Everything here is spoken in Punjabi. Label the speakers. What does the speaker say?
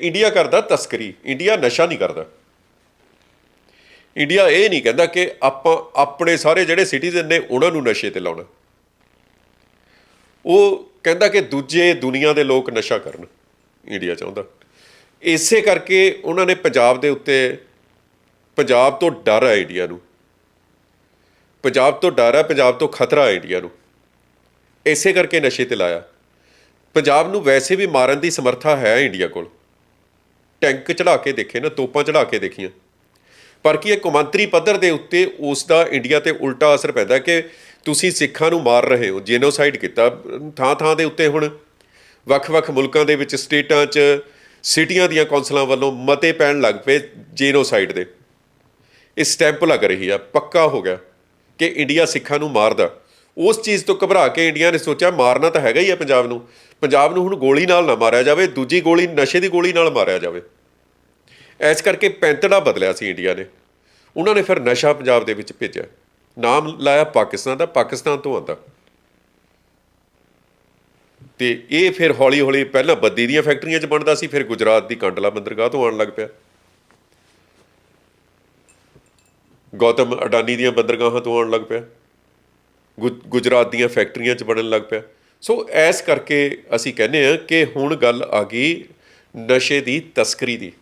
Speaker 1: ਇੰਡੀਆ ਕਰਦਾ ਤਸਕਰੀ, ਇੰਡੀਆ ਨਸ਼ਾ ਨਹੀਂ ਕਰਦਾ। ਇੰਡੀਆ ਇਹ ਨਹੀਂ ਕਹਿੰਦਾ ਕਿ ਆਪਾਂ, ਆਪਣੇ ਸਾਰੇ ਜਿਹੜੇ ਸਿਟੀਜ਼ਨ ਨੇ ਉਹਨਾਂ ਨੂੰ ਨਸ਼ੇ ਤੇ ਲਾਉਣਾ। ਉਹ ਕਹਿੰਦਾ ਕਿ ਦੂਜੇ ਦੁਨੀਆ ਦੇ ਲੋਕ ਨਸ਼ਾ ਕਰਨ, ਇੰਡੀਆ ਚਾਹੁੰਦਾ। ਇਸੇ ਕਰਕੇ ਉਹਨਾਂ ਨੇ ਪੰਜਾਬ ਦੇ ਉੱਤੇ, ਪੰਜਾਬ ਤੋਂ ਡਰ ਹੈ ਇੰਡੀਆ ਨੂੰ। ਪੰਜਾਬ ਤੋਂ ਡਰ ਹੈ ਪੰਜਾਬ ਤੋਂ ਖਤਰਾ ਹੈ ਇੰਡੀਆ ਨੂੰ। ਇਸੇ ਕਰਕੇ ਨਸ਼ੇ ਤੇ ਲਾਇਆ। ਪੰਜਾਬ ਨੂੰ ਵੈਸੇ ਵੀ ਮਾਰਨ ਦੀ ਸਮਰੱਥਾ ਹੈ ਇੰਡੀਆ ਕੋਲ। ਟੈਂਕ ਚੜਾ ਕੇ ਦੇਖੇ ਨਾ, ਤੋਪਾਂ ਚੜਾ ਕੇ ਦੇਖੀਆਂ। ਪਰ ਕੀ ਇਹ ਕੌਮਾਂਤਰੀ ਪੱਧਰ ਦੇ ਉੱਤੇ ਉਸ ਦਾ ਇੰਡੀਆ ਤੇ ਉਲਟਾ ਅਸਰ ਪੈਂਦਾ ਕਿ ਤੁਸੀਂ ਸਿੱਖਾਂ ਨੂੰ ਮਾਰ ਰਹੇ ਹੋ ਜੈਨੋਸਾਈਡ ਕੀਤਾ, ਥਾਂ ਥਾਂ ਦੇ ਉੱਤੇ ਹੁਣ ਵੱਖ-ਵੱਖ ਮੁਲਕਾਂ ਦੇ ਵਿੱਚ ਸਟੇਟਾਂ 'ਚ ਸਿਟੀਆਂ ਦੀਆਂ ਕੌਂਸਲਾਂ ਵੱਲੋਂ ਮਤੇ ਪੈਣ ਲੱਗ ਪਏ ਜੈਨੋਸਾਈਡ ਦੇ। ਇਹ ਸਟੈਂਪ ਲੱਗ ਰਹੀ ਆ, ਪੱਕਾ ਹੋ ਗਿਆ ਕਿ ਇੰਡੀਆ ਸਿੱਖਾਂ ਨੂੰ ਮਾਰਦਾ। ਉਸ ਚੀਜ਼ ਤੋਂ ਘਬਰਾ ਕੇ ਇੰਡੀਆ ਨੇ ਸੋਚਿਆ ਮਾਰਨਾ ਤਾਂ ਹੈਗਾ ਹੀ ਆ ਪੰਜਾਬ ਨੂੰ। ਪੰਜਾਬ ਨੂੰ ਹੁਣ ਗੋਲੀ ਨਾਲ ਨਾ ਮਾਰਿਆ ਜਾਵੇ, ਦੂਜੀ ਗੋਲੀ ਨਸ਼ੇ ਦੀ ਗੋਲੀ ਨਾਲ ਮਾਰਿਆ ਜਾਵੇ। ਐਸ ਕਰਕੇ ਪੈਂਤੜਾ ਬਦਲਿਆ ਸੀ ਇੰਡੀਆ ਨੇ। ਉਹਨਾਂ ਨੇ ਫਿਰ ਨਸ਼ਾ ਪੰਜਾਬ ਦੇ ਵਿੱਚ ਭੇਜਿਆ। ਨਾਮ ਲਾਇਆ ਪਾਕਿਸਤਾਨ ਦਾ, ਪਾਕਿਸਤਾਨ ਤੋਂ ਆਂਦਾ ਤੇ ਇਹ ਫਿਰ ਹੌਲੀ ਹੌਲੀ ਪਹਿਲਾਂ ਬੱਦੀ ਦੀਆਂ ਫੈਕਟਰੀਆਂ 'ਚ ਬਣਦਾ ਸੀ, ਫਿਰ ਗੁਜਰਾਤ ਦੀ ਕਾਂਡਲਾ ਬੰਦਰਗਾਹ ਤੋਂ ਆਉਣ ਲੱਗ ਪਿਆ। ਗੌਤਮ ਅਡਾਨੀ ਦੀਆਂ ਬੰਦਰਗਾਹਾਂ ਤੋਂ ਆਉਣ ਲੱਗ ਪਿਆ। ਗੁਜਰਾਤ ਦੀਆਂ ਫੈਕਟਰੀਆਂ 'ਚ ਬਣਨ ਲੱਗ ਪਿਆ। ਸੋ ਐਸ ਕਰਕੇ ਅਸੀਂ ਕਹਿੰਦੇ ਆ ਕਿ ਹੁਣ ਗੱਲ ਆ ਗਈ ਨਸ਼ੇ ਦੀ ਤਸਕਰੀ ਦੀ।